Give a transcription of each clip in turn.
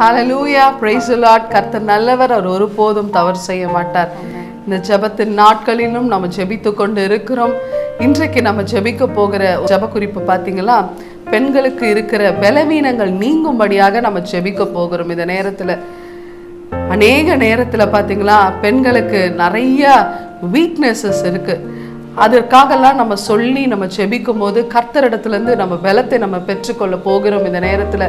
Hallelujah price lot கர்த்தர் நல்லவர் அவர் ஒருபோதும் தவறு செய்ய மாட்டார். இந்த ஜெபத்தின் நாட்களிலும் நம்ம ஜெபித்து கொண்டு இருக்கிறோம் இன்றைக்கு நம்ம ஜெபிக்க போகிற ஜெப குறிப்பு பார்த்தீங்களா? பெண்களுக்கு இருக்கிற பலவீனங்கள் நீங்கும்படியாக நம்ம ஜெபிக்க போகிறோம். இந்த நேரத்தில் அநேக நேரத்தில் பார்த்தீங்களா? பெண்களுக்கு நிறைய வீக்னஸஸ் இருக்குது அதற்காகலாம் நம்ம சொல்லி நம்ம செபிக்கும் போது கர்த்தரிடத்துலேருந்து நம்ம பலத்தை நம்ம பெற்றுக்கொள்ள போகிறோம் இந்த நேரத்தில்.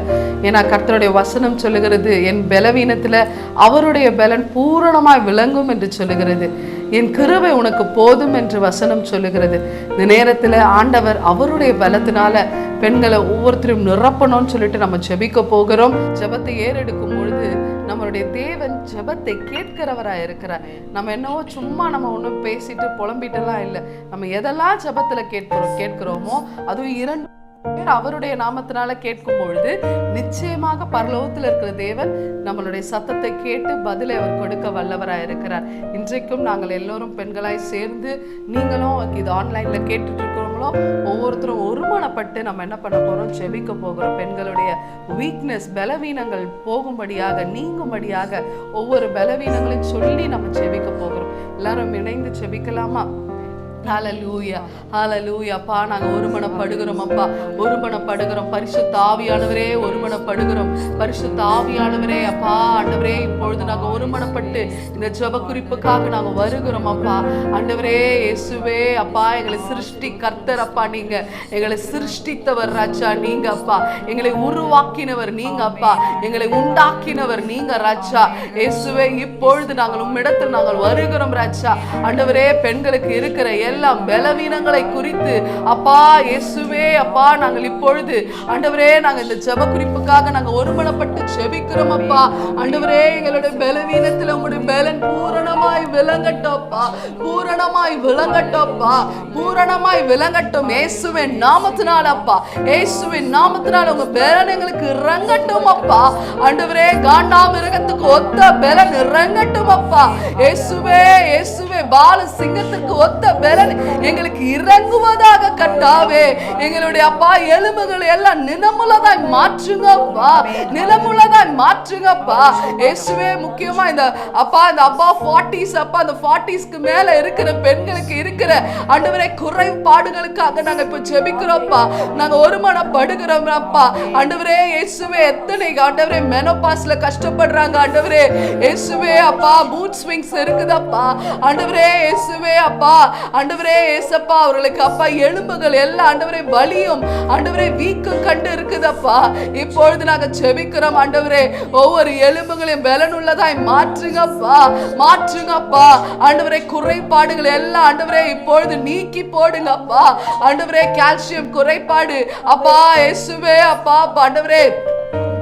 ஏன்னா கர்த்தருடைய வசனம் சொல்லுகிறது என் பலவீனத்தில் அவருடைய பலன் பூரணமாக விளங்கும் என்று சொல்லுகிறது. என் கிருவை உனக்கு போதும் என்று வசனம் சொல்லுகிறது. இந்த நேரத்தில் ஆண்டவர் அவருடைய பலத்தினால பெண்களை ஒவ்வொருத்தரையும் நிரப்பணும்னு சொல்லிட்டு நம்ம ஜெபிக்க போகிறோம். ஜெபத்தை ஏறெடுக்கும் பொழுது நம்மளுடைய தேவன் ஜெபத்தை கேட்கிறவராக இருக்கிறார். நம்ம என்னவோ சும்மா நம்ம ஒன்றும் பேசிட்டு புலம்பிட்டுலாம் இல்லை. நம்ம எதெல்லாம் ஜெபத்துல கேட்கிறோம் கேட்கிறோமோ அதுவும் இரண்டு அவருடைய நாமத்தினால கேட்கும் பொழுது நிச்சயமாக பரலோகத்தில் இருக்கிற தேவன் நம்மளுடைய சத்தத்தை கேட்டு பதிலை அவர் கொடுக்க வல்லவராக இருக்கிறார். இன்றைக்கும் நாங்கள் எல்லோரும் பெண்களாய் சேர்ந்து நீங்களும் இது ஆன்லைன்ல கேட்டுட்டு இருக்கிறவங்களும் ஒவ்வொருத்தரும் ஒருமனப்பட்டு நம்ம என்ன பண்ண போறோம்? ஜெபிக்க போகிறோம். பெண்களுடைய வீக்னஸ் பலவீனங்கள் போகும்படியாக நீங்கும்படியாக ஒவ்வொரு பலவீனங்களையும் சொல்லி நம்ம செவிக்க போகிறோம். எல்லாரும் இணைந்து ஜெபிக்கலாமா ஹalleluya ஹalleluya அப்பா ஒருமனப்படுகிறோம் அப்பா. ஒருமனப்படுகிறோம். பரிசு தாவியானவரே ஒருமனப்படுகிறோம். பரிசு தாவியானவரே அப்பா ஆண்டவரே இப்பொழுது நாங்கள் ஒருமனப்பட்டு இந்த ஜெப குறிப்புக்காக நாங்கள் வருகிறோம் அப்பா. ஆண்டவரே இயேசுவே அப்பா எங்களை சிருஷ்டி கர்த்தர் அப்பா நீங்கள் எங்களை சிருஷ்டித்தவர் ராஜா நீங்க அப்பா. எங்களை உருவாக்கினவர் நீங்க அப்பா. எங்களை உண்டாக்கினவர் நீங்க ராஜா. இயேசுவே இப்பொழுது நாங்கள் உம்மிடத்தில் நாங்கள் வருகிறோம் ராஜா. ஆண்டவரே பெண்களுக்கு இருக்கிற எல்லா பலவீனங்களை குறித்து அப்பா இயேசுவே அப்பா நாங்கள் இப்பொழுது ஆண்டவரே நாங்கள் இந்த ஜெப குறிப்புக்காக நாங்கள் ஒருமனப்பட்டு ஜெபிக்கிறோம் அப்பா. ஆண்டவரே எங்களுடைய பலவீனத்தில் உங்களுடைய பலன் பூரணமாய் விளங்கட்டோப்பா பூரணமாய் விளங்கட்டோப்பா பூரணமாய் விளங்கட்டும் இயேசுவின் நாமத்தினால் அப்பா. இயேசுவின் நாமத்தினால் உங்க பலன் எங்களுக்கு இறங்கட்டும் அப்பா. ஆண்டவரே காண்டாமிருகத்துக்கு ஒத்த பலன் இறங்கட்டும் அப்பா. இயேசுவே இயேசு இயேசுவே பால சிங்கத்துக்கு ஒத்த பலன் எங்களுக்கு இறங்குவதாக கட்டாவே எங்களுடைய அப்பா எலும்புகளை எல்லாம் நிலமுள்ளதாய் மாற்றுங்கப்பா. நிலமுள்ளதாய் மாற்றுங்கப்பா. இயேசுவே முக்கியமா இந்த அப்பா இந்த அப்பா ஃபார்ட்டிஸ் அப்பா அந்த ஃபார்ட்டிஸ்க்கு மேல இருக்கிற பெண்களுக்கு இருக்கிற ஆண்டவரே குறைபாடுகளுக்காக நாங்க இப்ப ஜெபிக்கிறோம்ப்பா நாங்க ஒருமனப்படுகிறோம் அப்பா. ஆண்டவரே இயேசுவே எத்தனை ஆண்டவரே மெனோபாஸ்ல கஷ்டப்படுறாங்க ஆண்டவரே. இயேசுவே அப்பா மூட் ஸ்விங்ஸ் இருக்குதப்பா. ஆண்டவரே இயேசுவே அப்பா. ஆண்டவரே இயேசப்பா அவர்களுக்கு அப்பா எலும்புகள் எல்லாம் ஆண்டவரே வலியும். ஆண்டவரே வீக்கம் கண்டு இருக்குதப்பா. இப்பொழுது நாங்க செபிக்கிறோம் ஆண்டவரே. ஒவ்வொரு எலும்புகளையும் பலனுள்ளதாய் மாற்றுங்கப்பா. மாற்றுங்கப்பா. ஆண்டவரே குறைபாடுகள் எல்லாம் ஆண்டவரே இப்பொழுது நீக்கி போடுங்கப்பா. ஆண்டவரே கால்சியம் குறைபாடு. அப்பா இயேசுவே அப்பா ஆண்டவரே.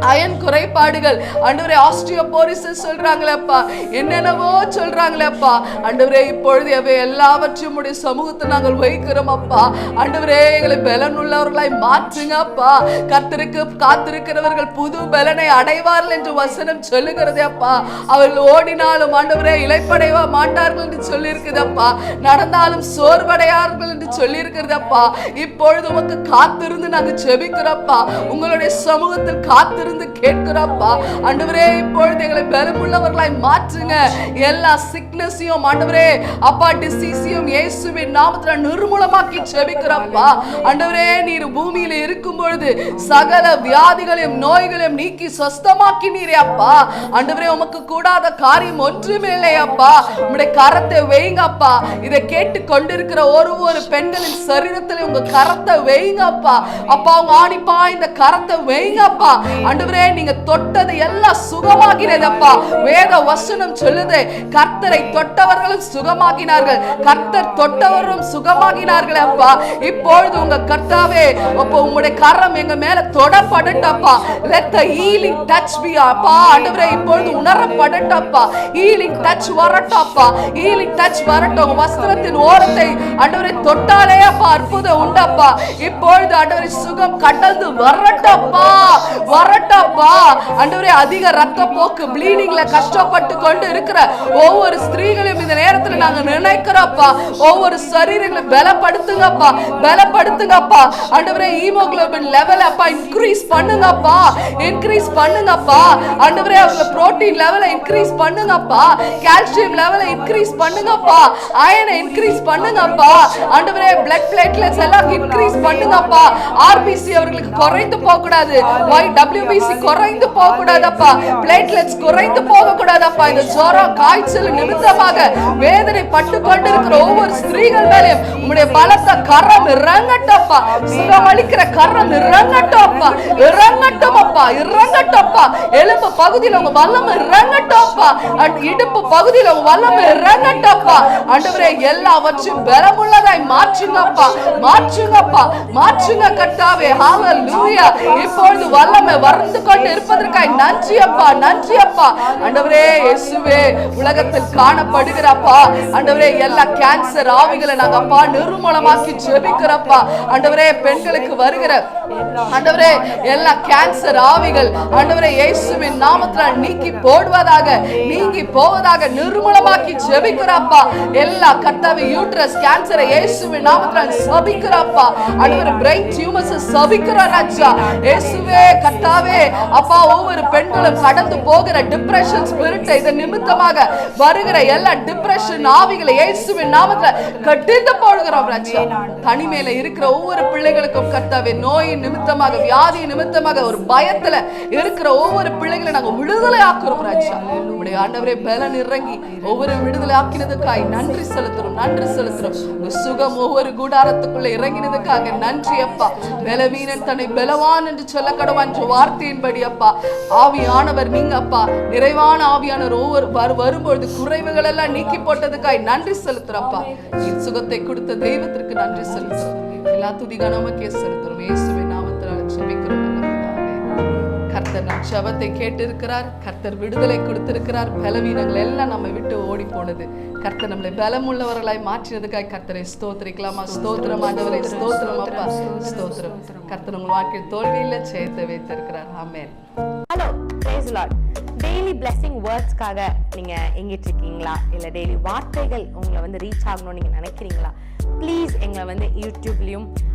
அயன் குறைபாடுகள். ஆண்டவரே ஆஸ்டியோபோரிசஸ் சொல்றாங்களேப்பா என்னென்னவோ சொல்றாங்களேப்பா ஆண்டவரே இப்பொழுது அவை எல்லாவற்றையும் உடைய சமூகத்தை நாங்கள் வைக்கிறோம் அப்பா. ஆண்டவரே எங்களை பலன் உள்ளவர்களாய் மாற்றுங்கப்பா கர்த்தருக்கு காத்திருக்கிறவர்கள் புது பலனை அடைவார்கள் என்று வசனம் சொல்லுகிறதே அப்பா. அவர்கள் ஓடினாலும் ஆண்டவரே இழைப்படைவா மாட்டார்கள் என்று சொல்லியிருக்குதப்பா நடந்தாலும் சோர்வடையார்கள் என்று சொல்லியிருக்கிறதப்பா இப்பொழுது உமக்கு காத்திருந்து நாங்கள் செபிக்கிறப்பா உங்களுடைய சமூகத்தில் காத்திருந்து இருந்து கேட்கிறோம்ப்பா ஆண்டவரே இப்பொழுது எங்களை பெருமுள்ளவர்களாய் மாற்றுங்க. எல்லா சிக்னஸையும் ஆண்டவரே அப்பா டிசீஸையும் இயேசுவின் நாமத்துல நிர்மூலமாக்கி செபிக்கிறோம்ப்பா ஆண்டவரே நீர் பூமியில இருக்கும் பொழுது சகல வியாதிகளையும் நோய்களையும் நீக்கி சொஸ்தமாக்கி நீரே அப்பா. ஆண்டவரே உமக்கு கூடாத காரியம் ஒன்றுமே இல்லையப்பா உங்களுடைய கரத்தை வைங்கப்பா இதை கேட்டு கொண்டிருக்கிற ஒரு ஒரு பெண்களின் சரீரத்தில் உங்க கரத்தை வைங்கப்பா அப்பா. உங்க ஆணிப்பா இந்த கரத்தை வைங்கப்பா ஆண்டவரே நீங்க தொட்டது எல்லாம் சுகமாகினதப்பா. வேத வசனம் சொல்லுது கர்த்தரை தொட்டவர்களும் சுகமாகினார்கள். கர்த்தர் தொட்டவரும் சுகமாகினார்கள் அப்பா. இப்பொழுது உங்க கர்த்தாவே அப்போ உங்களுடைய கரம் எங்க மேல தொடப்படட்டப்பா. Let the healing touch be அப்பா. ஆண்டவரே இப்பொழுது உணரப்படட்டப்பா. ஹீலிங் டச் வரட்டப்பா. ஹீலிங் டச் வரட்டும். வஸ்திரத்தின் ஓரத்தை ஆண்டவரை தொட்டாலே அப்பா அற்புதம் உண்டப்பா. இப்பொழுது ஆண்டவரை சுகம் கடந்து வரட்டப்பா. வரட்டும் இறங்கட்டப்பா ஆண்டவரே அதிக ரத்த போக்கு ப்ளீடிங்ல கஷ்டப்பட்டு கொண்டு இருக்கிற ஒவ்வொரு ஸ்திரீகளையும் இந்த நேரத்துல நாங்க நினைக்கிறோம்ப்பா. ஒவ்வொரு சரீரங்களும் பலப்படுத்துங்கப்பா. பலப்படுத்துங்கப்பா. ஆண்டவரே ஹீமோகுளோபின் லெவல் அப்பா இன்க்ரீஸ் பண்ணுங்கப்பா. இன்க்ரீஸ் பண்ணுங்கப்பா. ஆண்டவரே அவங்க புரோட்டீன் லெவலை இன்க்ரீஸ் பண்ணுங்கப்பா. கால்சியம் லெவலை இன்க்ரீஸ் பண்ணுங்கப்பா. அயனை இன்க்ரீஸ் பண்ணுங்கப்பா. ஆண்டவரே பிளட் பிளேட்லெட்ஸ் எல்லாம் இன்க்ரீஸ் பண்ணுங்கப்பா. ஆர்பிசி அவர்களுக்கு குறைந்து போக கூடாது ஒய் டபிள்யூபிசி குறைந்து போக கூடாதப்பா பிளேட்லெட்ஸ் குறைந்து போக கூடாதப்பா இந்த ஜுவரம் காய்ச்சல் நிமித்தமாக வேதனை பட்டு கொண்டிருக்கிற ஒவ்வொரு ஸ்திரீகள் மேலேயும் உங்களுடைய பலத்த கரம் இறங்கட்டப்பா சுகமளிக்கிற கரம் இறங்கட்டப்பா இறங்கட்டுமப்பா. இறங்கட்டப்பா எலும்பு பகுதியில் உங்க வல்லம் இறங்கட்டப்பா அண்ட் இடுப்பு பகுதியில் உங்க வல்லம் இறங்கட்டப்பா அன்றுவரே எல்லாவற்றையும் பலமுள்ளதாய் மாற்றுங்கப்பா. மாற்றுங்கப்பா. மாற்றுங்க கட்டாவே ஹalleluya இப்பொழுது வல்லமை கலந்து கொண்டு இருப்பதற்காய் நன்றி அப்பா நன்றி அப்பா. ஆண்டவரே இயேசுவே உலகத்தில் காணப்படுகிறப்பா ஆண்டவரே எல்லா கேன்சர் ஆவிகளை நாங்க அப்பா நிர்மூலமாக்கி ஜெபிக்கிறப்பா ஆண்டவரே பெண்களுக்கு வருகிற ஆண்டவரே எல்லா கேன்சர் ஆவிகள் ஆண்டவரே இயேசுவின் நாமத்துல நீக்கி போடுவதாக நீங்கி போவதாக நிர்மூலமாக்கி ஜெபிக்கிறப்பா எல்லா கர்த்தாவே யூட்ரஸ் கேன்சரை இயேசுவின் நாமத்துல சபிக்கிறப்பா ஆண்டவரே பிரெயின் டியூமர்ஸ் சபிக்கிற ராஜா. இயேசுவே கர்த்தாவே அப்பா ஒவ்வொரு பெண்களும் கடந்து போகிற டிப்ரெஷன் ஸ்பிரிட் இதன் நிமித்தமாக வருகிற எல்லா டிப்ரெஷன் ஆவிகளை இயேசுவின் நாமத்துல கட்டிந்து போடுகிறோம் ராஜா. தனிமையில இருக்கிற ஒவ்வொரு பிள்ளைகளுக்கும் கர்த்தாவே நோயின் நிமித்தமாக வியாதி நிமித்தமாக ஒரு பயத்துல இருக்கிற ஒவ்வொரு பிள்ளைகளை நாங்க விடுதலை ஆக்குறோம் ராஜா. உடைய ஆண்டவரே பலன் இறங்கி ஒவ்வொரு விடுதலை ஆக்கினதுக்காய் நன்றி செலுத்துறோம் நன்றி செலுத்துறோம். உங்க சுகம் ஒவ்வொரு கூடாரத்துக்குள்ள இறங்கினதுக்காக நன்றி அப்பா. பலவீனன் தன்னை பலவான் என்று சொல்ல கடவான் வார்த்தை வார்த்தையின்படி அப்பா. ஆவியானவர் நீங்க அப்பா. நிறைவான ஆவியானவர் ஒவ்வொரு வரு- வரும்பொழுது குறைவுகள் எல்லாம் நீக்கி போட்டதுக்காய் நன்றி செலுத்துறப்பா நீ சுகத்தை கொடுத்த தெய்வத்திற்கு நன்றி செலுத்துறோம். எல்லா துதி கனமக்கே செலுத்துறோம். இயேசுவின் ஜபத்தை கேட்டிருக்கிறார். கர்த்தர் விடுதலை கொடுத்திருக்கிறார். பலவீனங்கள் எல்லாம் நம்ம விட்டு ஓடி போனது. கர்த்தர் நம்மளை பலமுள்ளவர்களாய் மாற்றினதுக்காய் கர்த்தரை ஸ்தோத்திரிக்கலாமா? ஸ்தோத்திரம் ஆண்டவரை ஸ்தோத்திரம் அப்பா. ஸ்தோத்திரம். கர்த்தர் உங்கள் வாழ்க்கையில் தோல்வியில சேர்த்து வைத்திருக்கிறார். Amen. Hello praise Lord daily blessing வேர்ட்ஸ்க்காக நீங்கள் எங்கிட்டு இருக்கீங்களா? இல்லை டெய்லி வார்த்தைகள் உங்களை வந்து ரீச் ஆகணும்னு நீங்கள் நினைக்கிறீங்களா? ப்ளீஸ் எங்களை வந்து யூடியூப்லேயும்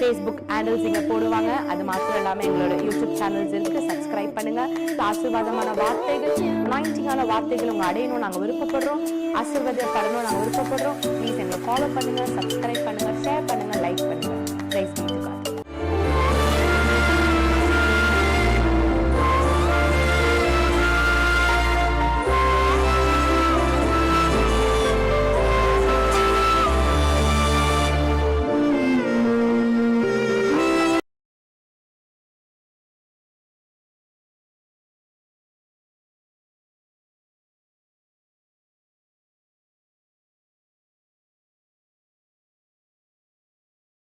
ஃபேஸ்புக் ஹேண்டில்ஸ் இங்கே போடுவாங்க. அது மாத்திரம் இல்லாமல் எங்களோட யூடியூப் சேனல்ஸ் இருக்கு. சப்ஸ்கிரைப் பண்ணுங்க. ஆசீர்வாதமான வார்த்தைகள் நைன்டிங்கான வார்த்தைகள் உங்க அடையணும் நாங்கள் விருப்பப்படுறோம். ஆசீர்வாதப்படணும் நாங்கள் விருப்பப்படுறோம். ப்ளீஸ் எங்களை ஃபாலோ பண்ணுங்க சப்ஸ்கிரைப் பண்ணுங்க ஷேர் பண்ணுங்க லைக் பண்ணுங்க. ப்ரைஸ்